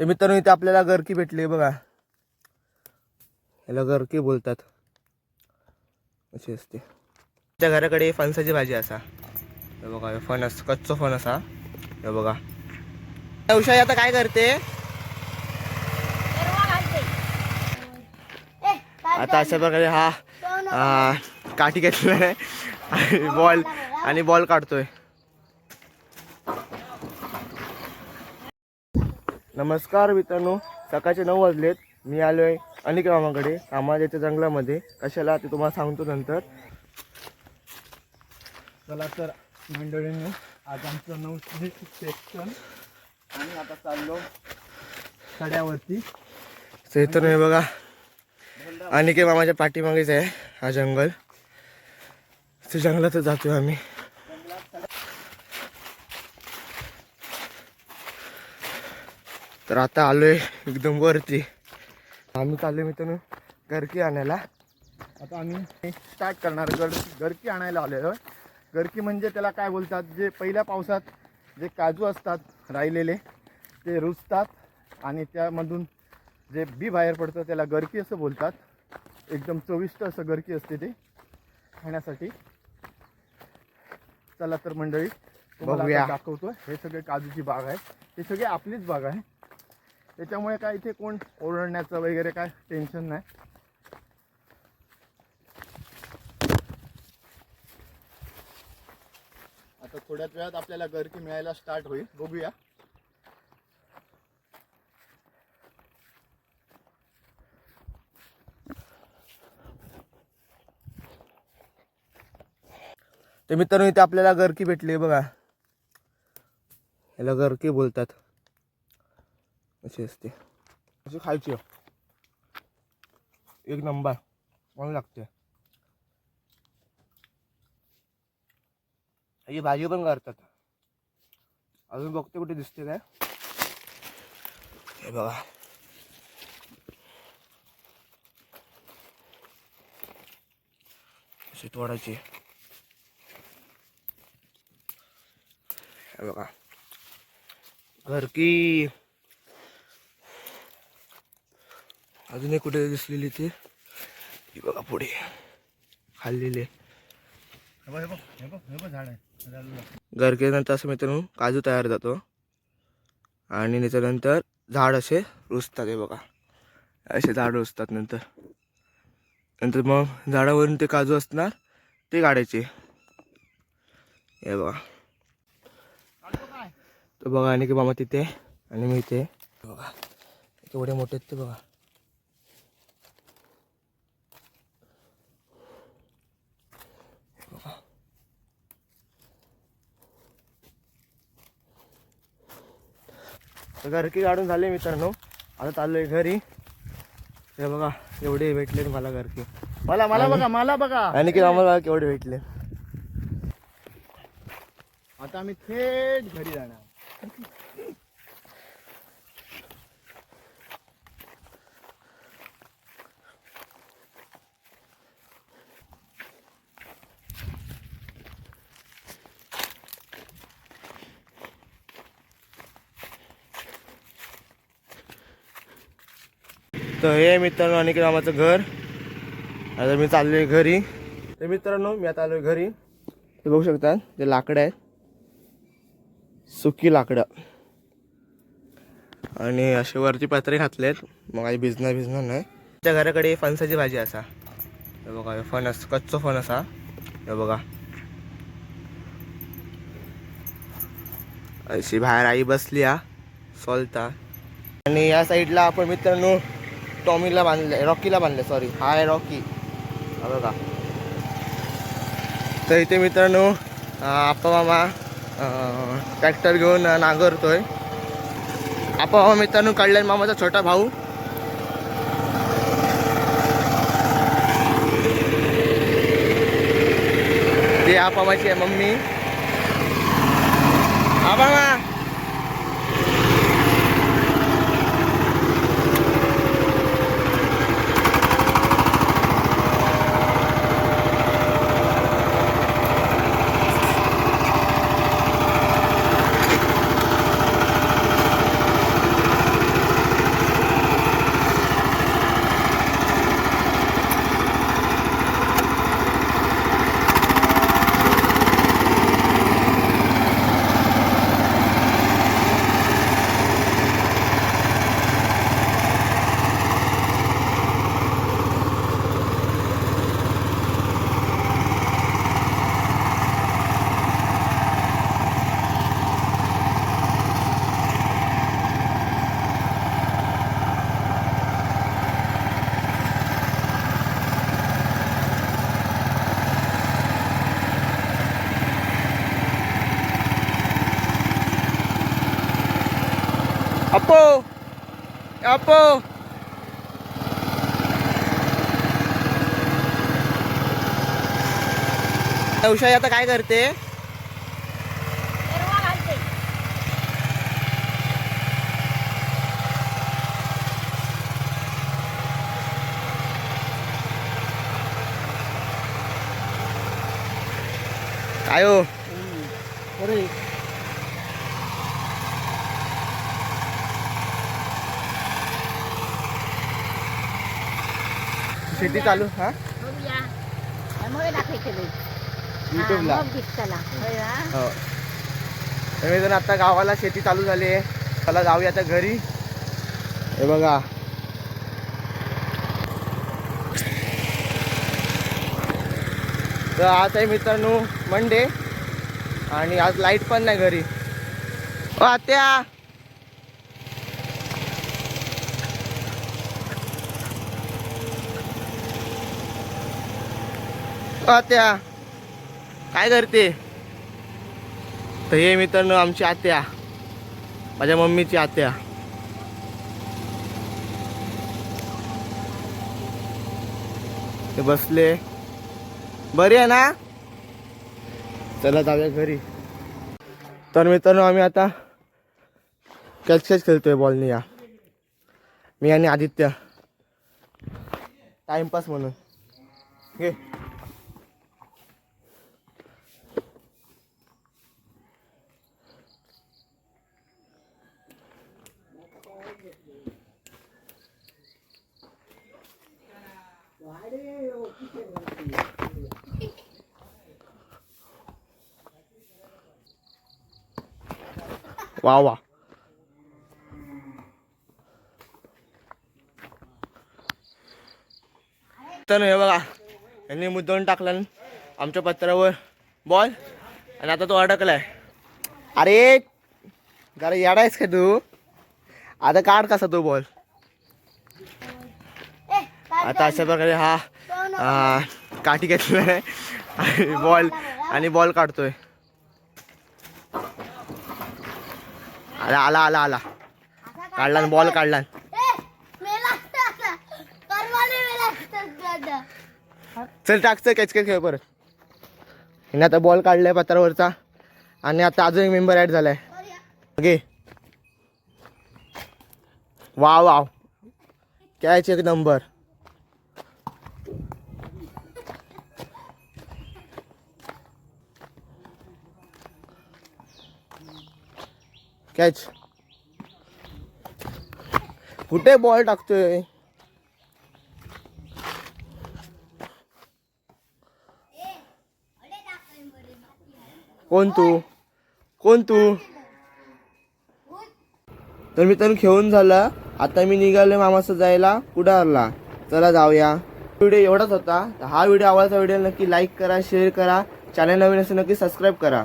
तर मित्रांनो इथे आपल्याला गरकी भेटली बघा. याला गरकी बोलतात. अशी असते. त्या घराकडे फणसाची भाजी असा. हे बघा फणस कच्चो फणस हा. हे बघा. उषाई आता काय करते? आता अशा प्रकारे हा काठी घेतलेला आहे. आणि बॉल आणि बॉल काढतोय. नमस्कार मित्रांनो सकाळचे नऊ वाजलेत. मी आलोय अनिक मामाकडे कामाच्या जंगलामध्ये. कशाला ते तुम्हाला सांगतो नंतर. चला तर मंडळींनी आज आमचं नऊ सेक्शन. आणि आता चाललो कड्यावरती तर इथं हे बघा अनिके मामाच्या पाठीमागेच आहे हा जंगल. त्या जंगलातच जातोय आम्ही. तर आता आलोय एकदम वरती. आम्ही चाललोय मित्रांनो गरकी आणायला. आता आम्ही स्टार्ट करणार गरकी आणायला आलेलो. आहे गरकी म्हणजे त्याला काय बोलतात जे पहिल्या पावसात जे काजू असतात राहिलेले ते रुजतात आणि त्यामधून जे बी बाहेर पडतं त्याला गरकी असं बोलतात. एकदम चविष्ट असं गरकी असते ते खाण्यासाठी. चला तर मंडळी बघूया. दाखवतो हे सगळे काजूची बाग आहे. हे सगळे आपलीच बाग आहे. त्याच्यामुळे काय इथे कोण ओरडण्याचं वगैरे काय टेन्शन नाही. आता थोड्याच वेळात आपल्याला गरकी मिळायला स्टार्ट होईल. बघूया. तर मित्रांनो इथे आपल्याला गरकी भेटली बघा. याला गरकी बोलतात. अशी असते. अशी खायची एक नंबर. मला लागते. ही भाजी पण करतात. अजून बघते कुठे दिसते काय. हे बघा. अशी तोडायची हे बघा. घरकी अजून एक कुठे दिसलेली ती? ही बघा पुढे. खाल्लेली झाड गरकेनंतर असं मित्रांनो काजू तयार जातो. आणि त्याच्यानंतर झाड असे रुजतात हे बघा. असे झाड रुजतात नंतर. नंतर मग झाडावरून ते काजू असणार ते काढायचे. हे बघा. तर बघा आणि की मामा तिथे आणि मी इथे. बघा. केवढे मोठे आहेत ते बघा. तर घरकी काढून झाले मित्रांनो. आता चाललोय घरी. हे बघा एवढे भेटले मला घरकी. मला मला बघा मला बघा. आणि की आम्हाला केवढे भेटले? आता आम्ही थेट घरी जाणार. तर हे मित्रांनो आणि रामाचं घर. आता मी चाललोय घरी. तर मित्रांनो मी आता आलोय घरी. ते बघू शकता ते लाकडं आहेत. सुकी लाकडं. आणि असे वरती पत्रे घातलेत. मग काही भिजणं भिजणं नाही. त्या घराकडे फणसाची भाजी असा. हे बघा फणस कच्चो फणस हा. हे बघा. अशी बाहेर आई बसली हा. सोलता. आणि या साईडला आपण मित्रांनो टॉमीला बांधले रॉकीला बांधले सॉरी हाय रॉकी. हा बघा. तर इथे मित्रांनो अं, मामा ट्रॅक्टर घेऊन नांगरतोय. आप्पा मामा मित्रांनो कल्याण मामाचा छोटा भाऊ. ते आपामाची आहे मम्मी. आपामा यापो उषाई आता काय करते? काय हो? शेती चालू? हा? बघूया. मग दाखवायचे युट्यूबला मग दिसताला होय ना? हो. तर आता गावाला शेती चालू झाली आहे. चला जाऊया आता घरी. हे बघा. तर आज आहे मित्रांनो मंडे आणि आज लाइट पण नाही घरी. आत्या! आत्या. काय करते? तर हे मित्रांनो आमची आत्या. माझ्या मम्मीची आत्या. ते बसले. बरी आहे ना? चला जाऊया घरी. तर मित्रांनो आम्ही आता कॅच कॅच खेळतोय बॉलनी या. मी आणि आदित्य. टाइमपास म्हणून. घे. वा वा तर हे बघा. यांनी मुद्दाऊन टाकला आमच्या पत्रावर बॉल आणि आता तो अडकलाय. अरे जरा येडायस का तू? आता काढ कसा तो बॉल आता अशा प्रकारे हा काठी घेतलाय आणि बॉल आणि बॉल काढतोय. आला आला आला आला. काढला बॉल काढला चल टाकचं कॅच कॅच खेळ परत. हिने आता बॉल काढलाय पत्रावरचा. आणि आता अजून एक मेंबर ऍड झालाय. ओके. Wow wow. कॅच एक नंबर कॅच कुठे बॉल टाकतोय? कोण तू? कोण तू? तर मी तर खेळून झाला. आता मी निघाले मामाचं जायला. कुडारला चला जाऊया. व्हिडिओ एवढाच होता. तर हा व्हिडिओ आवडता व्हिडिओ नक्की लाईक करा शेअर करा. चॅनल नवीन असेल नक्की सबस्क्राईब करा.